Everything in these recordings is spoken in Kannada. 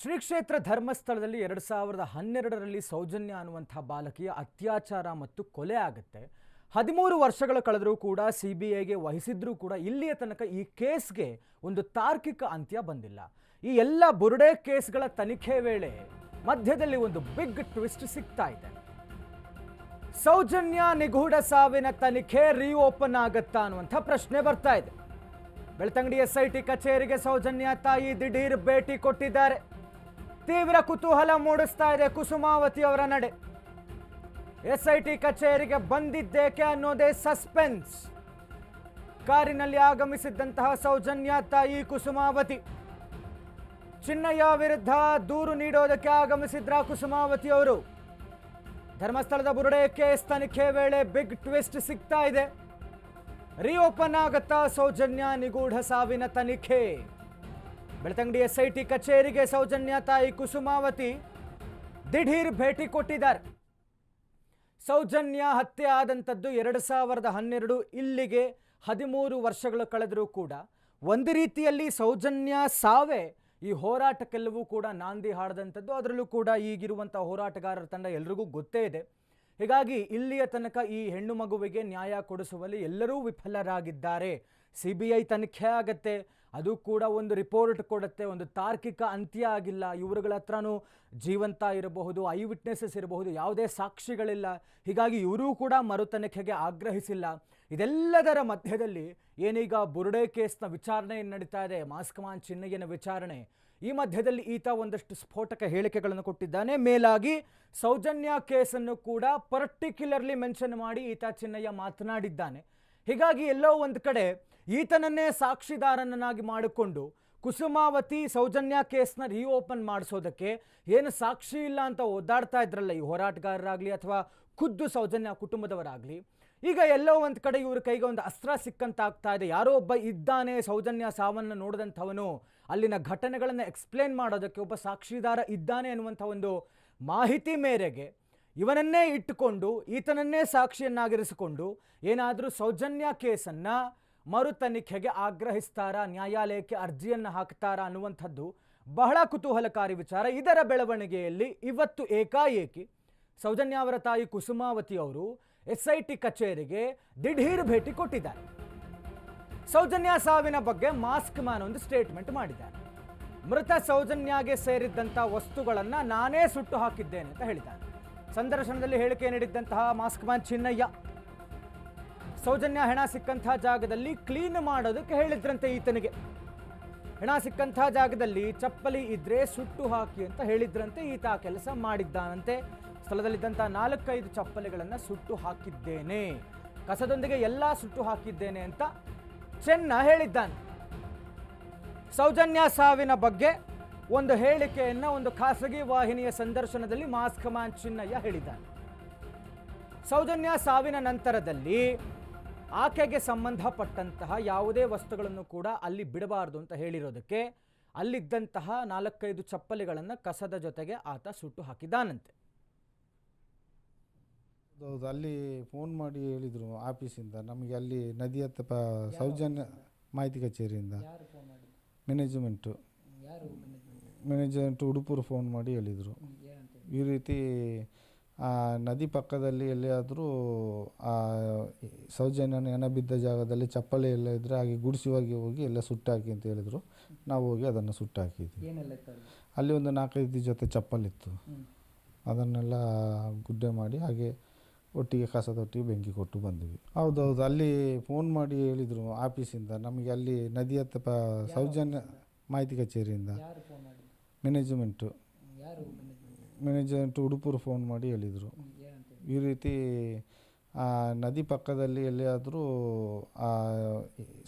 ಶ್ರೀ ಕ್ಷೇತ್ರ ಧರ್ಮಸ್ಥಳದಲ್ಲಿ ಎರಡು ಸಾವಿರದ ಹನ್ನೆರಡರಲ್ಲಿ ಸೌಜನ್ಯ ಅನ್ನುವಂಥ ಬಾಲಕಿಯ ಅತ್ಯಾಚಾರ ಮತ್ತು ಕೊಲೆ ಆಗುತ್ತೆ. ಹದಿಮೂರು ವರ್ಷಗಳು ಕಳೆದರೂ ಕೂಡ ಸಿ ಬಿ ಐಗೆ ವಹಿಸಿದ್ರೂ ಕೂಡ ಇಲ್ಲಿಯ ತನಕ ಈ ಕೇಸ್ಗೆ ಒಂದು ತಾರ್ಕಿಕ ಅಂತ್ಯ ಬಂದಿಲ್ಲ. ಈ ಎಲ್ಲ ಬುರುಡೆ ಕೇಸ್ಗಳ ತನಿಖೆ ವೇಳೆ ಮಧ್ಯದಲ್ಲಿ ಒಂದು ಬಿಗ್ ಟ್ವಿಸ್ಟ್ ಸಿಗ್ತಾ ಇದೆ. ಸೌಜನ್ಯ ನಿಗೂಢ ಸಾವಿನ ತನಿಖೆ ರೀಓಪನ್ ಆಗತ್ತಾ ಅನ್ನುವಂಥ ಪ್ರಶ್ನೆ ಬರ್ತಾ ಇದೆ. ಬೆಳ್ತಂಗಡಿ ಎಸ್ಐಟಿ ಕಚೇರಿಗೆ ಸೌಜನ್ಯ ತಾಯಿ ದಿಢೀರ್ ಭೇಟಿ ಕೊಟ್ಟಿದ್ದಾರೆ. ತೀವ್ರ ಕುತೂಹಲ ಮೂಡಿಸ್ತಾ ಇದೆ ಕುಸುಮಾವತಿ ಅವರ ನಡೆ. ಎಸ್ಐಟಿ ಕಚೇರಿಗೆ ಬಂದಿದ್ದೇಕೆ ಅನ್ನೋದೇ ಸಸ್ಪೆನ್ಸ್. ಕಾರಿನಲ್ಲಿ ಆಗಮಿಸಿದ್ದಂತಹ ಸೌಜನ್ಯ ತಾಯಿ ಕುಸುಮಾವತಿ. ಚಿನ್ನಯ್ಯ ವಿರುದ್ಧ ದೂರು ನೀಡೋದಕ್ಕೆ ಆಗಮಿಸಿದ್ರ ಕುಸುಮಾವತಿ ಅವರು? ಧರ್ಮಸ್ಥಳದ ಬುರುಡೆ ಕೇಸ್ ತನಿಖೆ ವೇಳೆ ಬಿಗ್ ಟ್ವಿಸ್ಟ್ ಸಿಗ್ತಾ ಇದೆ. ರಿಓಪನ್ ಆಗುತ್ತಾ ಸೌಜನ್ಯ ನಿಗೂಢ ಸಾವಿನ ತನಿಖೆ? ಬೆಳ್ತಂಗಡಿ ಎಸ್ಐಟಿ ಕಚೇರಿಗೆ ಸೌಜನ್ಯ ತಾಯಿ ಕುಸುಮಾವತಿ ದಿಢೀರ್ ಭೇಟಿ ಕೊಟ್ಟಿದ್ದಾರೆ. ಸೌಜನ್ಯ ಹತ್ಯೆ ಆದಂಥದ್ದು ಎರಡು ಸಾವಿರದ ಹನ್ನೆರಡು ಇಲ್ಲಿಗೆ ಹದಿಮೂರು ವರ್ಷಗಳು ಕಳೆದರೂ ಕೂಡ ಒಂದು ರೀತಿಯಲ್ಲಿ ಸೌಜನ್ಯ ಸಾವೇ ಈ ಹೋರಾಟಕ್ಕೆಲ್ಲವೂ ಕೂಡ ನಾಂದಿ ಹಾಡದಂಥದ್ದು. ಅದರಲ್ಲೂ ಕೂಡ ಈಗಿರುವಂಥ ಹೋರಾಟಗಾರರ ತಂಡ ಎಲ್ರಿಗೂ ಗೊತ್ತೇ ಇದೆ. ಹೀಗಾಗಿ ಇಲ್ಲಿಯ ತನಕ ಈ ಹೆಣ್ಣು ಮಗುವಿಗೆ ನ್ಯಾಯ ಕೊಡಿಸುವಲ್ಲಿ ಎಲ್ಲರೂ ವಿಫಲರಾಗಿದ್ದಾರೆ. ಸಿ ಬಿ ಐ ತನಿಖೆ ಆಗತ್ತೆ. ಅದು ಕೂಡ ಒಂದು ರಿಪೋರ್ಟ್ ಕೊಡುತ್ತೆ, ಒಂದು ತಾರ್ಕಿಕ ಅಂತ್ಯ ಆಗಿಲ್ಲ. ಇವರುಗಳ ಹತ್ರನೂ ಜೀವಂತ ಇರಬಹುದು ಐ ವಿಟ್ನೆಸಸ್ ಇರಬಹುದು, ಯಾವುದೇ ಸಾಕ್ಷಿಗಳಿಲ್ಲ. ಹೀಗಾಗಿ ಇವರೂ ಕೂಡ ಮರು ತನಿಖೆಗೆ ಆಗ್ರಹಿಸಿಲ್ಲ. ಇದೆಲ್ಲದರ ಮಧ್ಯದಲ್ಲಿ ಏನೀಗ ಬುರುಡೆ ಕೇಸ್ನ ವಿಚಾರಣೆ ನಡೀತಾ ಇದೆ ಮಾಸ್ಕಮಾನ್ ಚಿನ್ನಯ್ಯನ ವಿಚಾರಣೆ. ಈ ಮಧ್ಯದಲ್ಲಿ ಈತ ಒಂದಷ್ಟು ಸ್ಫೋಟಕ ಹೇಳಿಕೆಗಳನ್ನು ಕೊಟ್ಟಿದ್ದಾನೆ. ಮೇಲಾಗಿ ಸೌಜನ್ಯ ಕೇಸನ್ನು ಕೂಡ ಪರ್ಟಿಕ್ಯುಲರ್ಲಿ ಮೆನ್ಷನ್ ಮಾಡಿ ಈತ ಚಿನ್ನಯ್ಯ ಮಾತನಾಡಿದ್ದಾನೆ. ಹೀಗಾಗಿ ಎಲ್ಲೋ ಒಂದು ಕಡೆ ಈತನನ್ನೇ ಸಾಕ್ಷಿದಾರನನ್ನಾಗಿ ಮಾಡಿಕೊಂಡು ಕುಸುಮಾವತಿ ಸೌಜನ್ಯ ಕೇಸ್ನ ರೀಓಪನ್ ಮಾಡಿಸೋದಕ್ಕೆ ಏನು ಸಾಕ್ಷಿ ಇಲ್ಲ ಅಂತ ಒದ್ದಾಡ್ತಾ ಇದ್ರಲ್ಲ ಈ ಹೋರಾಟಗಾರರಾಗಲಿ ಅಥವಾ ಖುದ್ದು ಸೌಜನ್ಯ ಕುಟುಂಬದವರಾಗಲಿ, ಈಗ ಎಲ್ಲೋ ಒಂದು ಕಡೆ ಇವ್ರ ಕೈಗೆ ಒಂದು ಅಸ್ತ್ರ ಸಿಕ್ಕಂತಾಗ್ತಾ ಇದೆ. ಯಾರೋ ಒಬ್ಬ ಇದ್ದಾನೆ ಸೌಜನ್ಯ ಸಾವನ್ನು ನೋಡಿದಂಥವನು, ಅಲ್ಲಿನ ಘಟನೆಗಳನ್ನು ಎಕ್ಸ್ಪ್ಲೇನ್ ಮಾಡೋದಕ್ಕೆ ಒಬ್ಬ ಸಾಕ್ಷಿದಾರ ಇದ್ದಾನೆ ಅನ್ನುವಂಥ ಒಂದು ಮಾಹಿತಿ ಮೇರೆಗೆ ಇವನನ್ನೇ ಇಟ್ಟುಕೊಂಡು, ಈತನನ್ನೇ ಸಾಕ್ಷಿಯನ್ನಾಗಿರಿಸಿಕೊಂಡು ಏನಾದರೂ ಸೌಜನ್ಯ ಕೇಸನ್ನು ಮರು ತನಿಖೆಗೆ ಆಗ್ರಹಿಸ್ತಾರಾ, ನ್ಯಾಯಾಲಯಕ್ಕೆ ಅರ್ಜಿಯನ್ನು ಹಾಕ್ತಾರಾ ಅನ್ನುವಂಥದ್ದು ಬಹಳ ಕುತೂಹಲಕಾರಿ ವಿಚಾರ. ಇದರ ಬೆಳವಣಿಗೆಯಲ್ಲಿ ಇವತ್ತು ಏಕಾಏಕಿ ಸೌಜನ್ಯ ಅವರ ತಾಯಿ ಕುಸುಮಾವತಿ ಅವರು ಎಸ್ ಐ ಟಿ ಕಚೇರಿಗೆ ದಿಢೀರ್ ಭೇಟಿ ಕೊಟ್ಟಿದ್ದಾರೆ. ಸೌಜನ್ಯ ಸಾವಿನ ಬಗ್ಗೆ ಮಾಸ್ಕ್ ಮ್ಯಾನ್ ಒಂದು ಸ್ಟೇಟ್ಮೆಂಟ್ ಮಾಡಿದ್ದಾರೆ. ಮೃತ ಸೌಜನ್ಯಗೆ ಸೇರಿದ್ದಂಥ ವಸ್ತುಗಳನ್ನು ನಾನೇ ಸುಟ್ಟು ಹಾಕಿದ್ದೇನೆ ಅಂತ ಹೇಳಿದ್ದಾರೆ. ಸಂದರ್ಶನದಲ್ಲಿ ಹೇಳಿಕೆ ನೀಡಿದ್ದಂತಹ ಮಾಸ್ಕ್ ಮ್ಯಾನ್ ಚಿನ್ನಯ್ಯ. ಸೌಜನ್ಯ ಹೆಣ ಸಿಕ್ಕಂಥ ಜಾಗದಲ್ಲಿ ಕ್ಲೀನ್ ಮಾಡೋದಕ್ಕೆ ಹೇಳಿದ್ರಂತೆ ಈತನಿಗೆ. ಹೆಣ ಸಿಕ್ಕಂತಹ ಜಾಗದಲ್ಲಿ ಚಪ್ಪಲಿ ಇದ್ರೆ ಸುಟ್ಟು ಹಾಕಿ ಅಂತ ಹೇಳಿದ್ರಂತೆ ಈತ ಕೆಲಸ ಮಾಡಿದ್ದಾನಂತೆ. ಸ್ಥಳದಲ್ಲಿದ್ದಂಥ ನಾಲ್ಕೈದು ಚಪ್ಪಲಿಗಳನ್ನು ಸುಟ್ಟು ಹಾಕಿದ್ದೇನೆ. ಕಸದೊಂದಿಗೆ ಎಲ್ಲ ಸುಟ್ಟು ಹಾಕಿದ್ದೇನೆ ಅಂತ ಚೆನ್ನ ಹೇಳಿದ್ದಾನೆ. ಸೌಜನ್ಯ ಸಾವಿನ ಬಗ್ಗೆ ಒಂದು ಹೇಳಿಕೆಯನ್ನು ಒಂದು ಖಾಸಗಿ ವಾಹಿನಿಯ ಸಂದರ್ಶನದಲ್ಲಿ ಮಾಸ್ಕ್ ಮ್ಯಾನ್ ಚಿನ್ನಯ್ಯ ಹೇಳಿದ್ದಾನೆ. ಸೌಜನ್ಯ ಸಾವಿನ ನಂತರದಲ್ಲಿ ಆಕೆಗೆ ಸಂಬಂಧಪಟ್ಟಂತಹ ಯಾವುದೇ ವಸ್ತುಗಳನ್ನು ಕೂಡ ಅಲ್ಲಿ ಬಿಡಬಾರ್ದು ಅಂತ ಹೇಳಿರೋದಕ್ಕೆ ಅಲ್ಲಿದ್ದಂತಹ ನಾಲ್ಕೈದು ಚಪ್ಪಲಿಗಳನ್ನು ಕಸದ ಜೊತೆಗೆ ಆತ ಸುಟ್ಟು ಹಾಕಿದ್ದಾನಂತೆ. ಹೌದು ಅಲ್ಲಿ ಫೋನ್ ಮಾಡಿ ಹೇಳಿದರು ಆಫೀಸಿಂದ. ನಮಗೆ ಅಲ್ಲಿ ನದಿ ಹತ್ತ ಪ ಸೌಜನ್ಯ ಮಾಹಿತಿ ಕಚೇರಿಯಿಂದ. ಮ್ಯಾನೇಜ್ಮೆಂಟು ಮ್ಯಾನೇಜ್ಮೆಂಟ್ ಉಡುಪುರು ಫೋನ್ ಮಾಡಿ ಹೇಳಿದರು. ಈ ರೀತಿ ನದಿ ಪಕ್ಕದಲ್ಲಿ ಎಲ್ಲಿಯಾದರೂ ಆ ಸೌಜನ್ಯನ ನೆನ ಬಿದ್ದ ಜಾಗದಲ್ಲಿ ಚಪ್ಪಲಿ ಎಲ್ಲ ಇದ್ದರೆ ಹಾಗೆ ಗುಡಿಸಿ ಹೋಗಿ ಎಲ್ಲ ಸುಟ್ಟಾಕಿ ಅಂತ ಹೇಳಿದರು. ನಾವು ಹೋಗಿ ಅದನ್ನು ಸುಟ್ಟಾಕಿದ್ವಿ. ಅಲ್ಲಿ? ಒಂದು ನಾಲ್ಕೈದು ಜೊತೆ ಚಪ್ಪಲಿತ್ತು ಅದನ್ನೆಲ್ಲ ಗುಡ್ಡೆ ಮಾಡಿ ಹಾಗೆ ಒಟ್ಟಿಗೆ ಕಸದೊಟ್ಟಿಗೆ ಬೆಂಕಿ ಕೊಟ್ಟು ಬಂದ್ವಿ. ಹೌದೌದು ಅಲ್ಲಿ ಫೋನ್ ಮಾಡಿ ಹೇಳಿದರು ಆಫೀಸಿಂದ. ನಮಗೆ ಅಲ್ಲಿ ನದಿ ಹತ್ತ ಸೌಜನ್ಯ ಮಾಹಿತಿ ಕಚೇರಿಯಿಂದ ಮ್ಯಾನೇಜ್ಮೆಂಟು ಮ್ಯಾನೇಜ್ಮೆಂಟ್ ಉಡುಪುರು ಫೋನ್ ಮಾಡಿ ಹೇಳಿದರು. ಈ ರೀತಿ, ಆ, ನದಿ ಪಕ್ಕದಲ್ಲಿ ಎಲ್ಲಿಯಾದರೂ, ಆ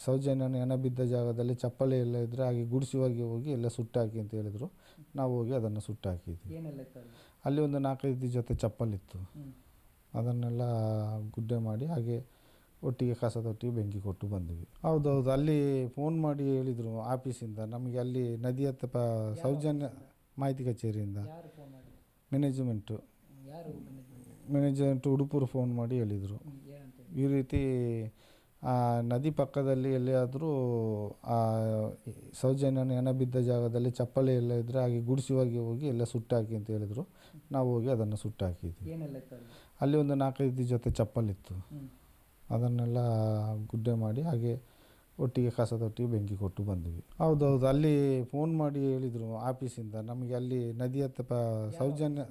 ಸೌಜನ್ಯನ ಹೆಣ ಬಿದ್ದ ಜಾಗದಲ್ಲಿ ಚಪ್ಪಲಿ ಎಲ್ಲ ಇದ್ದರೆ ಹಾಗೆ ಗುಡಿಸಿ ಹೋಗಿ ಎಲ್ಲ ಸುಟ್ಟಾಕಿ ಅಂತ ಹೇಳಿದರು. ನಾವು ಹೋಗಿ ಅದನ್ನು ಸುಟ್ಟಾಕಿದ್ವಿ. ಅಲ್ಲಿ ಒಂದು ನಾಲ್ಕೈದು ಜೊತೆ ಚಪ್ಪಲಿತ್ತು ಅದನ್ನೆಲ್ಲ ಗುಡ್ಡೆ ಮಾಡಿ ಹಾಗೆ ಒಟ್ಟಿಗೆ ಕಸದೊಟ್ಟಿಗೆ ಬೆಂಕಿ ಕೊಟ್ಟು ಬಂದ್ವಿ. ಹೌದೌದು, ಅಲ್ಲಿ ಫೋನ್ ಮಾಡಿ ಹೇಳಿದರು ಆಫೀಸಿಂದ ನಮಗೆ ಅಲ್ಲಿ ನದಿ ಹತ್ತ ಪ ಸೌಜನ್ಯ ಮಾಹಿತಿ ಕಚೇರಿಯಿಂದ. ಮ್ಯಾನೇಜ್ಮೆಂಟು ಮ್ಯಾನೇಜ್ಮೆಂಟ್ ಉಡುಪುರು ಫೋನ್ ಮಾಡಿ ಹೇಳಿದರು. ಈ ರೀತಿ ಆ ನದಿ ಪಕ್ಕದಲ್ಲಿ ಎಲ್ಲಿಯಾದರೂ ಆ ಸೌಜನ್ಯ ನೆನ ಬಿದ್ದ ಜಾಗದಲ್ಲಿ ಚಪ್ಪಲಿ ಎಲ್ಲ ಇದ್ದರೆ ಹಾಗೆ ಗುಡಿಸುವಾಗಿ ಹೋಗಿ ಎಲ್ಲ ಸುಟ್ಟಾಕಿ ಅಂತ ಹೇಳಿದರು. ನಾವು ಹೋಗಿ ಅದನ್ನು ಸುಟ್ಟಾಕಿದ್ವಿ. ಅಲ್ಲಿ? ಒಂದು ನಾಲ್ಕೈದು ಜೊತೆ ಚಪ್ಪಲಿತ್ತು. ಅದನ್ನೆಲ್ಲ ಗುಡ್ಡೆ ಮಾಡಿ ಹಾಗೆ ಒಟ್ಟಿಗೆ ಕಸದೊಟ್ಟಿಗೆ ಬೆಂಕಿ ಕೊಟ್ಟು ಬಂದ್ವಿ. ಹೌದೌದು ಅಲ್ಲಿ ಫೋನ್ ಮಾಡಿ ಹೇಳಿದರು ಆಫೀಸಿಂದ ನಮಗೆ ಅಲ್ಲಿ ನದಿ ಹತ್ತ ಪ ಸೌಜನ್ಯ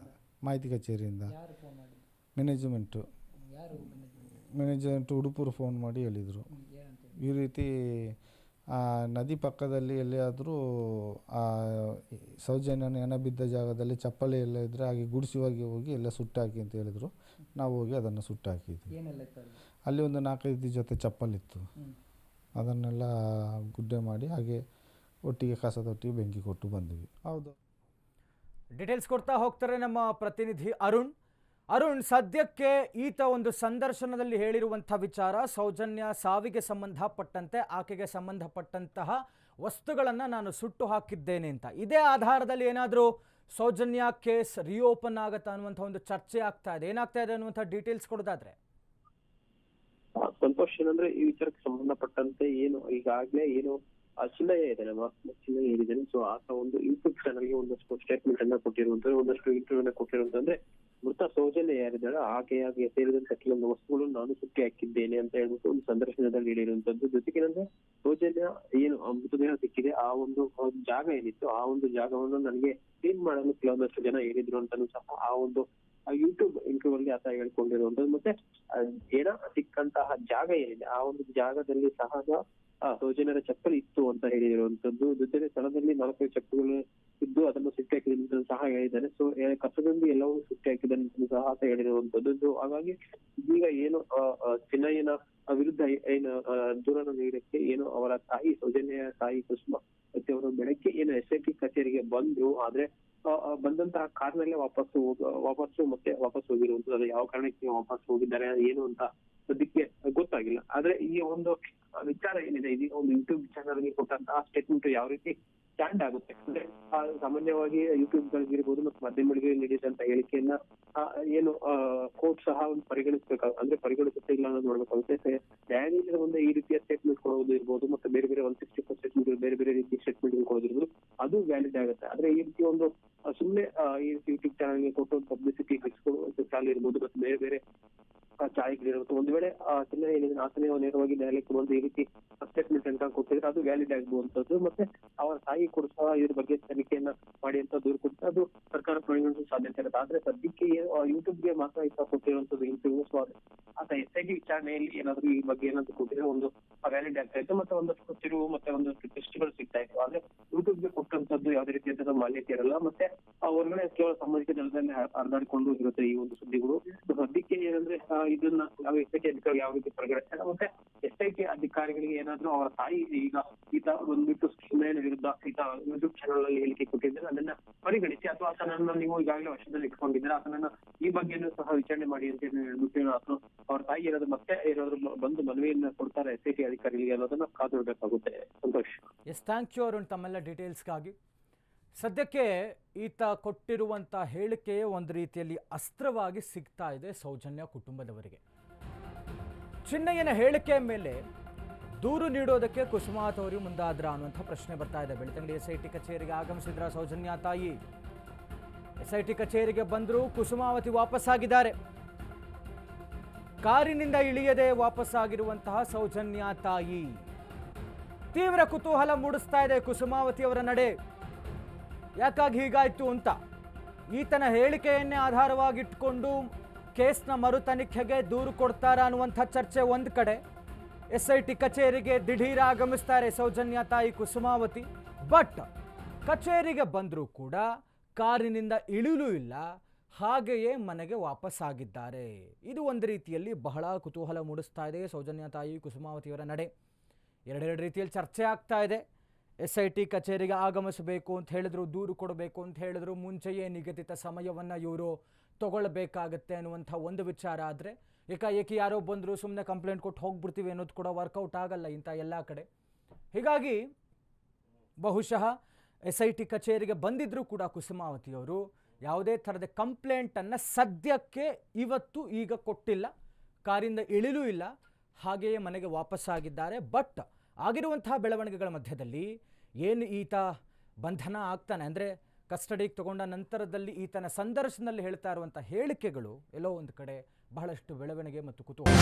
ಮಾಹಿತಿ ಕಚೇರಿಯಿಂದ. ಯಾರು ಫೋನ್ ಮಾಡಿ ಮ್ಯಾನೇಜ್ಮೆಂಟು? ಮ್ಯಾನೇಜ್ಮೆಂಟ್ ಉಡುಪುರು ಫೋನ್ ಮಾಡಿ ಹೇಳಿದರು? ಈ ರೀತಿ ಆ ನದಿ ಪಕ್ಕದಲ್ಲಿ ಎಲ್ಲಿಯಾದರೂ ಆ ಸೌಜನ್ಯ ನೆನ ಬಿದ್ದ ಜಾಗದಲ್ಲಿ ಚಪ್ಪಲಿ ಎಲ್ಲ ಇದ್ದರೆ ಹಾಗೆ ಗುಡಿಸಿ ಹೋಗಿ ಎಲ್ಲ ಸುಟ್ಟಾಕಿ ಅಂತ ಹೇಳಿದರು. ನಾವು ಹೋಗಿ ಅದನ್ನು ಸುಟ್ಟಾಕಿದ್ವಿ. ಏನೆಲ್ಲ ಅಲ್ಲಿ? ಒಂದು ನಾಲ್ಕೈದು ಜೊತೆ ಚಪ್ಪಲಿತ್ತು. ಅದನ್ನೆಲ್ಲ ಗುಡ್ಡೆ ಮಾಡಿ ಹಾಗೆ ಒಟ್ಟಿಗೆ ಕಸದೊಟ್ಟಿಗೆ ಬೆಂಕಿ ಕೊಟ್ಟು ಬಂದ್ವಿ. ಹೌದು. ಡೀಟೇಲ್ಸ್ ಕೊಡ್ತಾ ಹೋಗ್ತಾರೆ ನಮ್ಮ ಪ್ರತಿನಿಧಿ ಅರುಣ್. ಅರುಣ್, ಸದ್ಯಕ್ಕೆ ಈತ ಒಂದು ಸಂದರ್ಶನದಲ್ಲಿ ಹೇಳಿರುವಂಥ ವಿಚಾರ, ಸೌಜನ್ಯ ಸಾವಿಗೆ ಸಂಬಂಧಪಟ್ಟಂತೆ, ಆಕೆಗೆ ಸಂಬಂಧಪಟ್ಟಂತಹ ವಸ್ತುಗಳನ್ನು ನಾನು ಸುಟ್ಟು ಹಾಕಿದ್ದೇನೆ ಅಂತ. ಇದೇ ಆಧಾರದಲ್ಲಿ ಏನಾದರೂ ಸೌಜನ್ಯ ಕೇಸ್ ರಿಓಪನ್ ಆಗುತ್ತಾ ಅನ್ನುವಂಥ ಒಂದು ಚರ್ಚೆ ಆಗ್ತಾ ಇದೆ. ಏನಾಗ್ತಾ ಇದೆ ಅನ್ನುವಂಥ ಡೀಟೇಲ್ಸ್ ಕೊಡೋದಾದ್ರೆ. ಸಂತೋಷ್ ಏನಂದ್ರೆ ಈ ವಿಚಾರಕ್ಕೆ ಸಂಬಂಧಪಟ್ಟಂತೆ ಏನು, ಈಗಾಗ್ಲೇ ಏನು ಚಿನ್ನಯ್ಯ ಇದೆ ನಮ್ಮ ಚಿನ್ನಯ್ಯ ಹೇಳಿದ್ದೇನೆ ಸೊ ಆತ ಒಂದು ಯೂಟ್ಯೂಬ್ ಚಾನಲ್ಗೆ ಒಂದಷ್ಟು ಸ್ಟೇಟ್ಮೆಂಟ್ ಅನ್ನ ಕೊಟ್ಟಿರುವಂತದ್ದು, ಒಂದಷ್ಟು ಇಂಟರ್ವ್ಯೂ ಅನ್ನ ಕೊಟ್ಟಿರುವಂತಂದ್ರೆ ಮೃತ ಸೌಜನ್ಯ ಯಾರಿದ್ದಾಳೆ ಆಕೆಯಾಗಿ ಸೇರಿದಂತ ಕೆಲವೊಂದು ವಸ್ತುಗಳನ್ನು ನಾನು ಸುಟ್ಟಿ ಹಾಕಿದ್ದೇನೆ ಅಂತ ಹೇಳ್ಬಿಟ್ಟು ಒಂದು ಸಂದರ್ಶನದಲ್ಲಿ ಹೇಳಿರುವಂತದ್ದು. ಜೊತೆಗೆ ಏನಂದ್ರೆ ಸೌಜನ್ಯ ಏನು ಮೃತದೇಹ ಸಿಕ್ಕಿದೆ, ಆ ಒಂದು ಜಾಗ ಏನಿತ್ತು, ಆ ಒಂದು ಜಾಗವನ್ನು ನನಗೆ ಕ್ಲೀನ್ ಮಾಡಲು ಕೆಲವೊಂದಷ್ಟು ಜನ ಹೇಳಿದ್ರು ಅಂತಾನು ಸಹ ಆ ಒಂದು ಯೂಟ್ಯೂಬ್ ಇಂಟರ್ವ್ಯೂ ಆತ ಹೇಳ್ಕೊಂಡಿರುವಂತದ್ದು ಮತ್ತೆ ಜನ ಸಿಕ್ಕಂತಹ ಜಾಗ ಏನಿದೆ, ಆ ಒಂದು ಜಾಗದಲ್ಲಿ ಸಹ ಆ, ಸೌಜನ್ಯರ ಚಪ್ಪಲಿ ಇತ್ತು ಅಂತ ಹೇಳಿರುವಂತದ್ದು ಜೊತೆಗೆ ಸ್ಥಳದಲ್ಲಿ ನಾಲ್ಕೈದು ಚಪ್ಪಲಿಗಳು ಇದ್ದು ಅದನ್ನು ಸುಟ್ಟಿ ಹಾಕಿದ ಸಹ ಹೇಳಿದ್ದಾರೆ. ಸೊ ಕಸದಲ್ಲಿ ಎಲ್ಲವೂ ಸುಟ್ಟಿ ಹಾಕಿದ ಸಹ ಆತ ಹೇಳಿರುವಂತದ್ದು ಸೊ ಹಾಗಾಗಿ ಈಗ ಏನು ಚಿನ್ನಯ್ಯನ ವಿರುದ್ಧ ಏನು ದೂರನ್ನು ನೀಡಕ್ಕೆ ಏನು ಅವರ ತಾಯಿ ಸೌಜನ್ಯ ತಾಯಿ ಕುಸುಮ ಅವರು ಬೆಳಗ್ಗೆ ಏನು ಎಸ್ ಐ ಟಿ ಕಚೇರಿಗೆ ಬಂದ್ರು, ಆದ್ರೆ ಬಂದಂತಹ ಕಾರ್ನಲ್ಲೇ ವಾಪಸ್ ವಾಪಸ್ಸು ಮತ್ತೆ ವಾಪಸ್ ಹೋಗಿರುವಂತದ್ದು ಯಾವ ಕಾರಣಕ್ಕೆ ವಾಪಸ್ ಹೋಗಿದ್ದಾರೆ, ಏನು ಅಂತ ಸದ್ಯಕ್ಕೆ ಗೊತ್ತಾಗಿಲ್ಲ. ಆದ್ರೆ ಈ ಒಂದು ವಿಚಾರ ಏನಿದೆ ಇದೀಗ ಒಂದು ಯೂಟ್ಯೂಬ್ ಚಾನಲ್ಗೆ ಕೊಟ್ಟಂತಹ ಸ್ಟೇಟ್ಮೆಂಟ್ ಯಾವ ರೀತಿ ಸ್ಟ್ಯಾಂಡ್ ಆಗುತ್ತೆ. ಅಂದ್ರೆ ಆ, ಸಾಮಾನ್ಯವಾಗಿ ಯೂಟ್ಯೂಬ್ ಗಳಿಗಿರ್ಬೋದು ಮತ್ತೆ ಮಾಧ್ಯಮಗಳಿಗೆ ನೀಡಿದಂತ ಹೇಳಿಕೆಯನ್ನ ಏನು ಕೋರ್ಟ್ ಸಹ ಒಂದು ಪರಿಗಣಿಸಬೇಕು. ಅಂದ್ರೆ ಪರಿಗಣಿಸುತ್ತೆ ಇಲ್ಲ ಅನ್ನೋದು ನೋಡ್ಬೇಕಾಗುತ್ತೆ ನ್ಯಾಯಾಲಯದ ಮುಂದೆ ಈ ರೀತಿಯ ಸ್ಟೇಟ್ಮೆಂಟ್ ಕೊಡೋದು ಇರ್ಬೋದು ಮತ್ತೆ ಬೇರೆ ಬೇರೆ ಒನ್ ಸಿಕ್ಸ್ಟಿ ಫೋರ್ ಸ್ಟೇಟ್ಮೆಂಟ್ ಬೇರೆ ಬೇರೆ ರೀತಿಯ ಸ್ಟೇಟ್ಮೆಂಟ್ ಕೊಡೋದಿರ್ಬೋದು ಅದು ವ್ಯಾಲಿಡ್ ಆಗುತ್ತೆ. ಆದ್ರೆ ಈ ರೀತಿ ಒಂದು ಆ, ಈ ಯೂಟ್ಯೂಬ್ ಚಾನಲ್ಗೆ ಕೊಟ್ಟು ಪಬ್ಲಿಸಿಟಿ ಹೆಚ್ಚಿಕೊಳ್ಳುವಂತ ಚಾನಲ್ ಇರ್ಬೋದು ಮತ್ತೆ ಬೇರೆ ಬೇರೆ ಇರುತ್ತೆ. ಒಂದು ವೇಳೆ ಆ ಚಿನ್ನ ಏನಿದೆ ಆತನೇ ನೇರವಾಗಿ ನ್ಯಾಯಾಲಯಕ್ಕೆ ಬಂದು ಈ ರೀತಿ ಸ್ಟೇಟ್ಮೆಂಟ್ ಅಂತ ಕೊಟ್ಟಿದ್ರೆ ಅದು ವ್ಯಾಲಿಡ್ ಆಗುವಂತದ್ದು ಮತ್ತೆ ಅವರ ತಾಯಿ ಕೂಡ ಸಹ ಇದ್ರ ಬಗ್ಗೆ ತನಿಖೆಯನ್ನ ಮಾಡಿ ಅಂತ ದೂರು ಕೊಡ್ತಾರೆ ಅದು ಸರ್ಕಾರ ಪರಿಗಣಿಸುವ ಸಾಧ್ಯತೆ ಇರುತ್ತೆ. ಆದ್ರೆ ಸದ್ಯಕ್ಕೆ ಯೂಟ್ಯೂಬ್ಗೆ ಮಾತ್ರ ಈತ ಕೊಟ್ಟಿರುವಂತದ್ದು ಇಂಟರ್ವ್ಯೂ ಸೊ ಆತ ಎಸ್ ಐ ಟಿ ವಿಚಾರಣೆಯಲ್ಲಿ ಏನಾದ್ರು ಈ ಬಗ್ಗೆ ಏನಾದ್ರು ಕೊಟ್ಟಿದ್ರೆ ಒಂದು ವ್ಯಾಲಿಡ್ ಆಗ್ತಾ ಇತ್ತು. ಮತ್ತೆ ಒಂದಷ್ಟು ತಿರುವು ಮತ್ತೆ ಒಂದಷ್ಟು ಫೆಸ್ಟಿವಲ್ ಸಿಗ್ತಾ ಇತ್ತು. ಆದ್ರೆ ಯೂಟ್ಯೂಬ್ಗೆ ಕೊಟ್ಟಂತದ್ದು ಯಾವುದೇ ರೀತಿಯಾದ ಮಾನ್ಯತೆ ಇರಲ್ಲ. ಮತ್ತೆ ಹೊರಗಡೆ ಕೇವಲ ಸಾಮಾಜಿಕ ಜಾಲದಲ್ಲಿ ಹರಿದಾಡಿಕೊಂಡು ಇರುತ್ತೆ ಈ ಒಂದು ಸುದ್ದಿಗಳು. ಸದ್ಯಕ್ಕೆ ಏನಂದ್ರೆ ಇದನ್ನ ನಾವು ಎಸ್ ಐ ಟಿ ಅಧಿಕಾರಿ ಯಾವ ರೀತಿ ಪರಿಗಣಿಸ್ತಾರೆ ಮತ್ತೆ ಎಸ್ ಐ ಟಿ ಅಧಿಕಾರಿಗಳಿಗೆ ಏನಾದ್ರು ಅವರ ತಾಯಿ ಈಗ ಈತ ಬಂದ್ಬಿಟ್ಟು ಸುಮ್ಮನೆ ವಿರುದ್ಧ ಈತ ಯೂಟ್ಯೂಬ್ ಚಾನಲ್ ಅಲ್ಲಿ ಹೇಳಿಕೆ ಕೊಟ್ಟಿದ್ರೆ ಅದನ್ನ ಪರಿಗಣಿಸಿ, ಅಥವಾ ಆತನನ್ನ ನೀವು ಈಗಾಗಲೇ ವಶದಲ್ಲಿ ಇಟ್ಕೊಂಡಿದ್ರೆ ಆತನನ್ನ ಈ ಬಗ್ಗೆನೂ ಸಹ ವಿಚಾರಣೆ ಮಾಡಿ ಅಂತ ಹೇಳಿ ಹೇಳ್ಬಿಟ್ಟು ಅಥವಾ ಅವ್ರ ತಾಯಿ ಏನಾದ್ರು ಮತ್ತೆ ಏನಾದ್ರು ಬಂದು ಮನವಿಯನ್ನ ಕೊಡ್ತಾರೆ ಎಸ್ ಐ ಟಿ ಅಧಿಕಾರಿಗಳಿಗೆ ಅನ್ನೋದನ್ನ ಕಾದು ನೋಡ್ಬೇಕಾಗುತ್ತೆ. Santosh. Yes thank you Arun, ತಮ್ಮೆಲ್ಲ ಡೀಟೇಲ್ಸ್ಗಾಗಿ ಸದ್ಯಕ್ಕೆ ಈತ ಕೊಟ್ಟಿರುವಂಥ ಹೇಳಿಕೆ ಒಂದು ರೀತಿಯಲ್ಲಿ ಅಸ್ತ್ರವಾಗಿ ಸಿಗ್ತಾ ಇದೆ ಸೌಜನ್ಯ ಕುಟುಂಬದವರಿಗೆ. ಚಿನ್ನಯ್ಯನ ಹೇಳಿಕೆ ಮೇಲೆ ದೂರು ನೀಡೋದಕ್ಕೆ ಕುಸುಮಾತ್ ಅವರು ಮುಂದಾದ್ರ ಅನ್ನುವಂಥ ಪ್ರಶ್ನೆ ಬರ್ತಾ ಇದೆ. ಬೆಳ್ತಂಗಡಿ ಎಸ್ ಐ ಟಿ ಕಚೇರಿಗೆ ಆಗಮಿಸಿದ್ರ ಸೌಜನ್ಯ ತಾಯಿ. ಎಸ್ ಐ ಟಿ ಕಚೇರಿಗೆ ಬಂದರೂ ಕುಸುಮಾವತಿ ವಾಪಸ್ಸಾಗಿದ್ದಾರೆ. ಕಾರಿನಿಂದ ಇಳಿಯದೆ ವಾಪಸ್ಸಾಗಿರುವಂತಹ ಸೌಜನ್ಯ ತಾಯಿ. ತೀವ್ರ ಕುತೂಹಲ ಮೂಡಿಸ್ತಾ ಇದೆ ಕುಸುಮಾವತಿ ಅವರ ನಡೆ. ಯಾಕಾಗಿ ಹೀಗಾಯಿತು ಅಂತ ಈತನ ಹೇಳಿಕೆಯನ್ನೇ ಆಧಾರವಾಗಿಟ್ಕೊಂಡು ಕೇಸ್ನ ಮರು ತನಿಖೆಗೆ ದೂರು ಕೊಡ್ತಾರಾ ಅನ್ನುವಂಥ ಚರ್ಚೆ ಒಂದು ಕಡೆ. ಎಸ್ ಐ ಟಿ ಕಚೇರಿಗೆ ದಿಢೀರ ಆಗಮಿಸ್ತಾರೆ ಸೌಜನ್ಯ ತಾಯಿ ಕುಸುಮಾವತಿ. ಬಟ್ ಕಚೇರಿಗೆ ಬಂದರೂ ಕೂಡ ಕಾರಿನಿಂದ ಇಳಿಲೂ ಇಲ್ಲ, ಹಾಗೆಯೇ ಮನೆಗೆ ವಾಪಸ್ಸಾಗಿದ್ದಾರೆ. ಇದು ಒಂದು ರೀತಿಯಲ್ಲಿ ಬಹಳ ಕುತೂಹಲ ಮೂಡಿಸ್ತಾ ಇದೆ ಸೌಜನ್ಯ ತಾಯಿ ಕುಸುಮಾವತಿಯವರ ನಡೆ. ಎರಡೆರಡು ರೀತಿಯಲ್ಲಿ ಚರ್ಚೆ ಆಗ್ತಾ ಇದೆ. ಎಸ್ ಐ ಟಿ ಕಚೇರಿಗೆ ಆಗಮಿಸಬೇಕು ಅಂತ ಹೇಳಿದ್ರು, ದೂರು ಕೊಡಬೇಕು ಅಂತ ಹೇಳಿದ್ರು, ಮುಂಚೆಯೇ ನಿಗದಿತ ಸಮಯವನ್ನು ಇವರು ತಗೊಳ್ಬೇಕಾಗತ್ತೆ ಅನ್ನುವಂಥ ಒಂದು ವಿಚಾರ ಆದರೆ, ಏಕಾಏಕಿ ಯಾರೋ ಬಂದರೂ ಸುಮ್ಮನೆ ಕಂಪ್ಲೇಂಟ್ ಕೊಟ್ಟು ಹೋಗ್ಬಿಡ್ತೀವಿ ಅನ್ನೋದು ಕೂಡ ವರ್ಕೌಟ್ ಆಗಲ್ಲ ಇಂಥ ಎಲ್ಲ ಕಡೆ. ಹೀಗಾಗಿ ಬಹುಶಃ ಎಸ್ ಐ ಟಿ ಕಚೇರಿಗೆ ಬಂದಿದ್ದರೂ ಕೂಡ ಕುಸುಮಾವತಿಯವರು ಯಾವುದೇ ಥರದ ಕಂಪ್ಲೇಂಟನ್ನು ಸದ್ಯಕ್ಕೆ ಇವತ್ತು ಈಗ ಕೊಟ್ಟಿಲ್ಲ, ಕಾರಿಂದ ಇಳಿಲೂ ಇಲ್ಲ, ಹಾಗೆಯೇ ಮನೆಗೆ ವಾಪಸ್ಸಾಗಿದ್ದಾರೆ. ಬಟ್ ಆಗಿರುವಂತಹ ಬೆಳವಣಿಗೆಗಳ ಮಧ್ಯದಲ್ಲಿ ಏನು ಈತ ಬಂಧನ ಆಗ್ತಾನೆ? ಅಂದರೆ ಕಸ್ಟಡಿಗೆ ತಗೊಂಡ ನಂತರದಲ್ಲಿ ಈತನ ಸಂದರ್ಶನದಲ್ಲಿ ಹೇಳ್ತಾ ಇರುವಂಥ ಹೇಳಿಕೆಗಳು ಎಲ್ಲೋ ಒಂದು ಕಡೆ ಬಹಳಷ್ಟು ಬೆಳವಣಿಗೆ ಮತ್ತು ಕುತೂಹಲ.